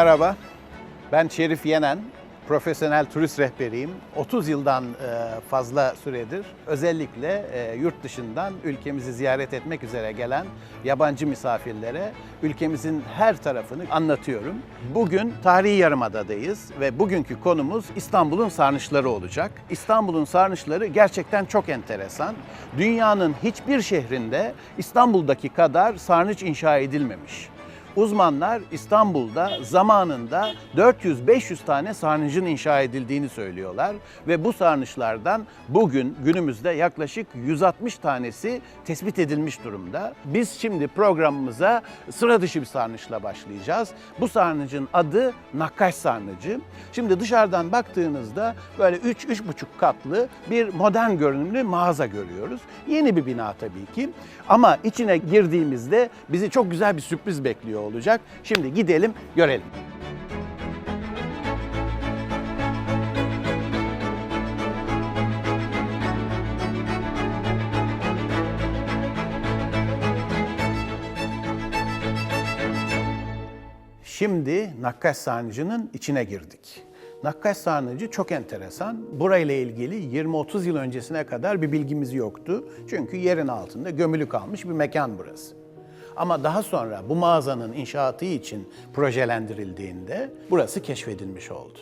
Merhaba, ben Şerif Yenen, profesyonel turist rehberiyim. 30 yıldan e, fazla süredir özellikle e, yurt dışından ülkemizi ziyaret etmek üzere gelen yabancı misafirlere ülkemizin her tarafını anlatıyorum. Bugün tarihi yarımadadayız ve bugünkü konumuz İstanbul'un sarnıçları olacak. İstanbul'un sarnıçları gerçekten çok enteresan. Dünyanın hiçbir şehrinde İstanbul'daki kadar sarnıç inşa edilmemiş. Uzmanlar İstanbul'da zamanında 400-500 tane sarnıcın inşa edildiğini söylüyorlar ve bu sarnıçlardan bugün günümüzde yaklaşık 160 tanesi tespit edilmiş durumda. Biz şimdi programımıza sıra dışı bir sarnıçla başlayacağız. Bu sarnıcın adı Nakkaş Sarnıcı. Şimdi dışarıdan baktığınızda böyle 3-3,5 katlı bir modern görünümlü mağaza görüyoruz. Yeni bir bina tabii ki ama içine girdiğimizde bizi çok güzel bir sürpriz bekliyor olacak. Şimdi gidelim görelim. Şimdi Nakkaş Sarnıcı'nın içine girdik. Nakkaş Sarnıcı çok enteresan. Burayla ilgili 20-30 yıl öncesine kadar bir bilgimiz yoktu. Çünkü yerin altında gömülü kalmış bir mekan burası. Ama daha sonra bu mağazanın inşaatı için projelendirildiğinde burası keşfedilmiş oldu.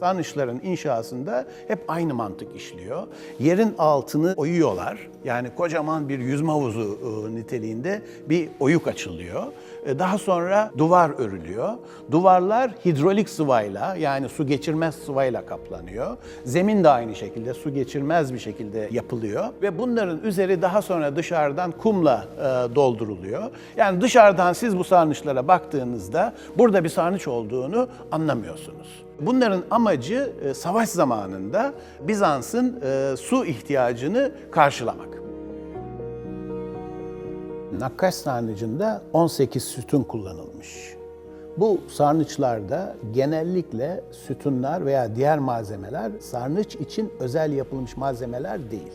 Sarnıçların inşasında hep aynı mantık işliyor. Yerin altını oyuyorlar. Yani kocaman bir yüzme havuzu e, niteliğinde bir oyuk açılıyor. E, Daha sonra duvar örülüyor. Duvarlar hidrolik sıvayla yani su geçirmez sıvayla kaplanıyor. Zemin de aynı şekilde su geçirmez bir şekilde yapılıyor. Ve bunların üzeri daha sonra dışarıdan kumla e, dolduruluyor. Yani dışarıdan siz bu sarnıçlara baktığınızda burada bir sarnıç olduğunu anlamıyorsunuz. Bunların amacı e, savaş zamanında Bizans'ın su ihtiyacını karşılamak. Nakkaş sarnıcında 18 sütun kullanılmış. Bu sarnıçlarda genellikle sütunlar veya diğer malzemeler sarnıç için özel yapılmış malzemeler değil.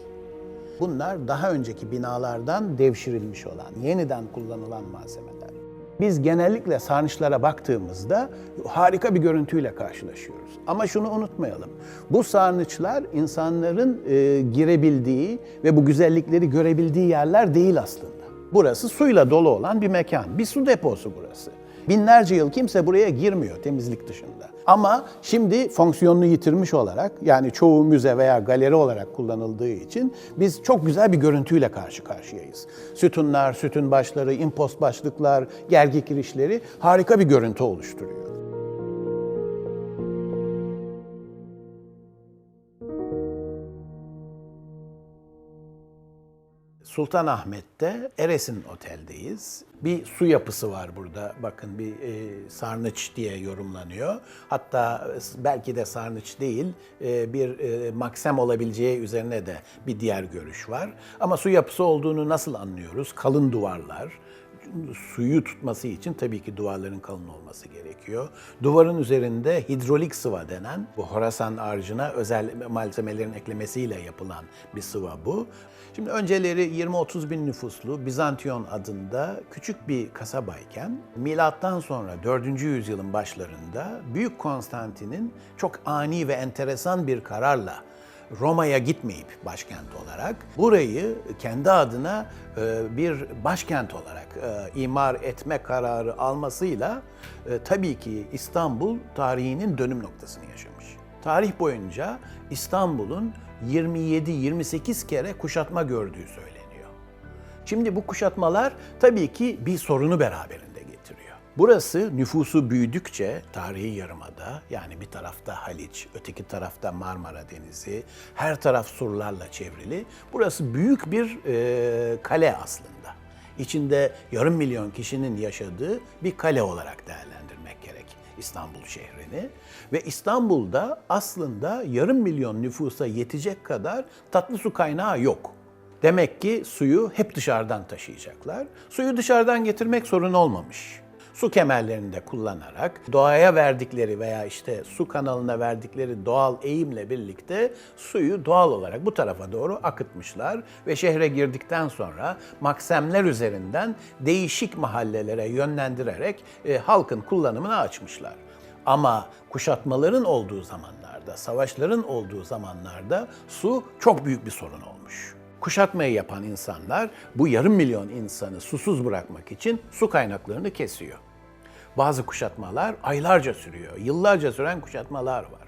Bunlar daha önceki binalardan devşirilmiş olan, yeniden kullanılan malzemeler. Biz genellikle sarnıçlara baktığımızda harika bir görüntüyle karşılaşıyoruz. Ama şunu unutmayalım. Bu sarnıçlar insanların e, girebildiği ve bu güzellikleri görebildiği yerler değil aslında. Burası suyla dolu olan bir mekan. Bir su deposu burası. Binlerce yıl kimse buraya girmiyor temizlik dışında. Ama şimdi fonksiyonunu yitirmiş olarak yani çoğu müze veya galeri olarak kullanıldığı için biz çok güzel bir görüntüyle karşı karşıyayız. Sütunlar, sütun başları, impost başlıklar, gergi kirişleri harika bir görüntü oluşturuyor. Sultanahmet'te Eres'in oteldeyiz. Bir su yapısı var burada. Bakın bir e, sarnıç diye yorumlanıyor. Hatta e, belki de sarnıç değil, e, bir e, maksem olabileceği üzerine de bir diğer görüş var. Ama su yapısı olduğunu nasıl anlıyoruz? Kalın duvarlar, suyu tutması için tabii ki duvarların kalın olması gerekiyor. Duvarın üzerinde hidrolik sıva denen bu Horasan harcına özel malzemelerin eklemesiyle yapılan bir sıva bu. Şimdi önceleri 20-30 bin nüfuslu Bizantiyon adında küçük bir kasabayken milattan sonra 4. yüzyılın başlarında Büyük Konstantin'in çok ani ve enteresan bir kararla Roma'ya gitmeyip başkent olarak burayı kendi adına e, bir başkent olarak e, imar etme kararı almasıyla e, tabii ki İstanbul tarihinin dönüm noktasını yaşamış. Tarih boyunca İstanbul'un 27-28 kere kuşatma gördüğü söyleniyor. Şimdi bu kuşatmalar tabii ki bir sorunu getiriyor. Burası nüfusu büyüdükçe tarihi yarımada yani bir tarafta Haliç, öteki tarafta Marmara Denizi, her taraf surlarla çevrili. Burası büyük bir e, kale aslında. İçinde yarım milyon kişinin yaşadığı bir kale olarak değerlendirmek gerek İstanbul şehrini. Ve İstanbul'da aslında yarım milyon nüfusa yetecek kadar tatlı su kaynağı yok. Demek ki suyu hep dışarıdan taşıyacaklar. Suyu dışarıdan getirmek sorun olmamış. Su kemerlerini de kullanarak doğaya verdikleri veya işte su kanalına verdikleri doğal eğimle birlikte suyu doğal olarak bu tarafa doğru akıtmışlar ve şehre girdikten sonra maksemler üzerinden değişik mahallelere yönlendirerek e, halkın kullanımını açmışlar. Ama kuşatmaların olduğu zamanlarda, savaşların olduğu zamanlarda su çok büyük bir sorun olmuş. Kuşatmayı yapan insanlar bu yarım milyon insanı susuz bırakmak için su kaynaklarını kesiyor. Bazı kuşatmalar aylarca sürüyor, yıllarca süren kuşatmalar var.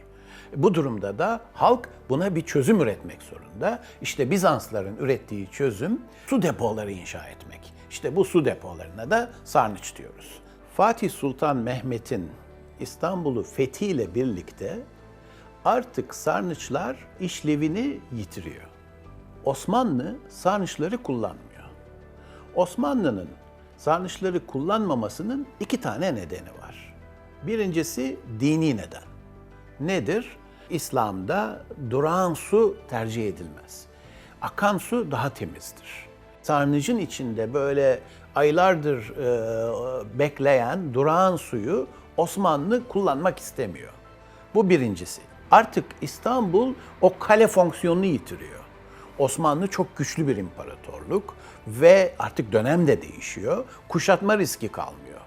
Bu durumda da halk buna bir çözüm üretmek zorunda. İşte Bizansların ürettiği çözüm su depoları inşa etmek. İşte bu su depolarına da sarnıç diyoruz. Fatih Sultan Mehmet'in İstanbul'u fethiyle birlikte artık sarnıçlar işlevini yitiriyor. Osmanlı sarnıçları kullanmıyor. Osmanlı'nın sarnıçları kullanmamasının iki tane nedeni var. Birincisi dini neden. Nedir? İslam'da durağan su tercih edilmez. Akan su daha temizdir. Sarnıcın içinde böyle aylardır e, bekleyen durağan suyu Osmanlı kullanmak istemiyor. Bu birincisi. Artık İstanbul o kale fonksiyonunu yitiriyor. Osmanlı çok güçlü bir imparatorluk ve artık dönem de değişiyor. Kuşatma riski kalmıyor.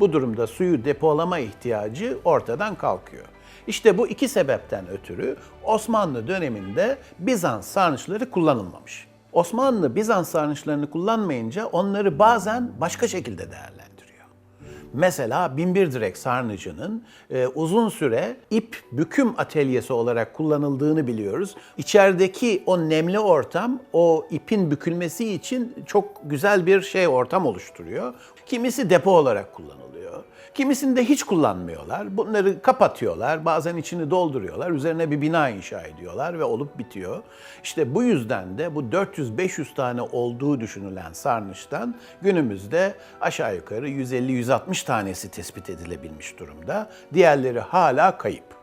Bu durumda suyu depolama ihtiyacı ortadan kalkıyor. İşte bu iki sebepten ötürü Osmanlı döneminde Bizans sarnıçları kullanılmamış. Osmanlı Bizans sarnıçlarını kullanmayınca onları bazen başka şekilde değerlendiriyor. Mesela binbir direk sarnıcının e, uzun süre ip büküm atölyesi olarak kullanıldığını biliyoruz. İçerideki o nemli ortam o ipin bükülmesi için çok güzel bir şey ortam oluşturuyor. Kimisi depo olarak kullanılıyor. Kimisini de hiç kullanmıyorlar. Bunları kapatıyorlar, bazen içini dolduruyorlar, üzerine bir bina inşa ediyorlar ve olup bitiyor. İşte bu yüzden de bu 400-500 tane olduğu düşünülen sarnıçtan günümüzde aşağı yukarı 150-160 tanesi tespit edilebilmiş durumda. Diğerleri hala kayıp.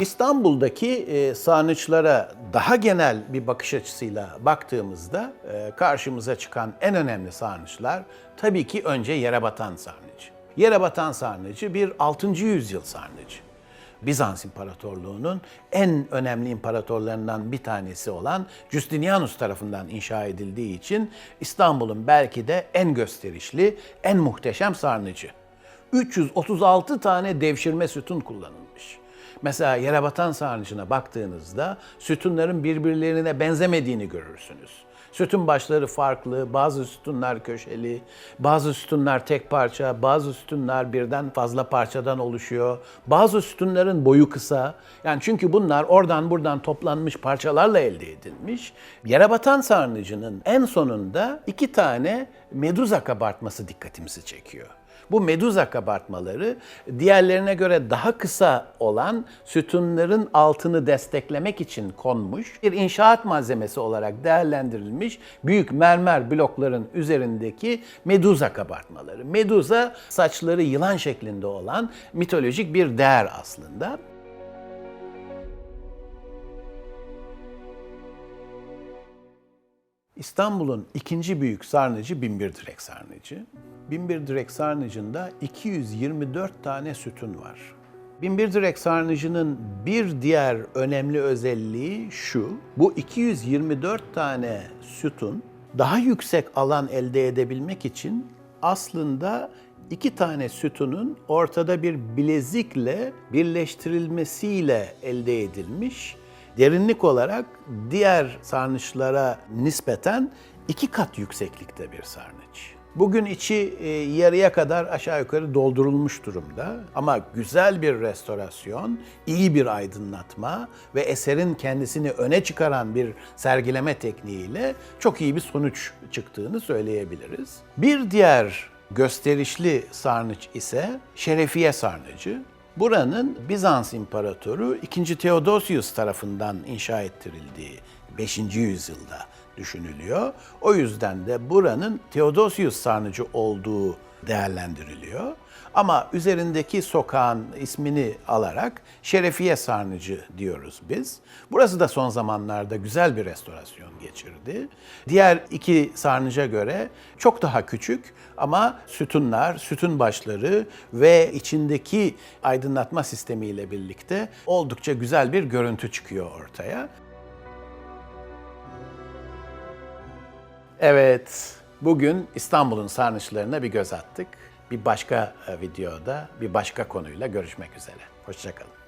İstanbul'daki e, sarnıçlara daha genel bir bakış açısıyla baktığımızda e, karşımıza çıkan en önemli sarnıçlar tabii ki önce yere batan sarnıcı. Yere batan sarnıcı bir 6. yüzyıl sarnıcı. Bizans İmparatorluğu'nun en önemli imparatorlarından bir tanesi olan Justinianus tarafından inşa edildiği için İstanbul'un belki de en gösterişli, en muhteşem sarnıcı. 336 tane devşirme sütun kullanılmış. Mesela yere batan sarnıcına baktığınızda sütunların birbirlerine benzemediğini görürsünüz. Sütun başları farklı, bazı sütunlar köşeli, bazı sütunlar tek parça, bazı sütunlar birden fazla parçadan oluşuyor. Bazı sütunların boyu kısa. Yani çünkü bunlar oradan buradan toplanmış parçalarla elde edilmiş. Yere batan sarnıcının en sonunda iki tane meduza kabartması dikkatimizi çekiyor. Bu meduza kabartmaları diğerlerine göre daha kısa olan sütunların altını desteklemek için konmuş bir inşaat malzemesi olarak değerlendirilmiş büyük mermer blokların üzerindeki meduza kabartmaları. Meduza saçları yılan şeklinde olan mitolojik bir değer aslında. İstanbul'un ikinci büyük sarnıcı Binbirdirek Sarnıcı. Binbirdirek Sarnıcı'nda 224 tane sütun var. Binbirdirek Sarnıcı'nın bir diğer önemli özelliği şu. Bu 224 tane sütun daha yüksek alan elde edebilmek için aslında iki tane sütunun ortada bir bilezikle birleştirilmesiyle elde edilmiş derinlik olarak diğer sarnıçlara nispeten iki kat yükseklikte bir sarnıç. Bugün içi e, yarıya kadar aşağı yukarı doldurulmuş durumda ama güzel bir restorasyon, iyi bir aydınlatma ve eserin kendisini öne çıkaran bir sergileme tekniğiyle çok iyi bir sonuç çıktığını söyleyebiliriz. Bir diğer gösterişli sarnıç ise Şerefiye Sarnıcı. Buranın Bizans İmparatoru 2. Theodosius tarafından inşa ettirildiği 5. yüzyılda düşünülüyor. O yüzden de buranın Theodosius sarnıcı olduğu değerlendiriliyor. Ama üzerindeki sokağın ismini alarak Şerefiye Sarnıcı diyoruz biz. Burası da son zamanlarda güzel bir restorasyon geçirdi. Diğer iki sarnıca göre çok daha küçük ama sütunlar, sütun başları ve içindeki aydınlatma sistemiyle birlikte oldukça güzel bir görüntü çıkıyor ortaya. Evet, bugün İstanbul'un sarnıçlarına bir göz attık. Bir başka e, videoda, bir başka konuyla görüşmek üzere. Hoşçakalın.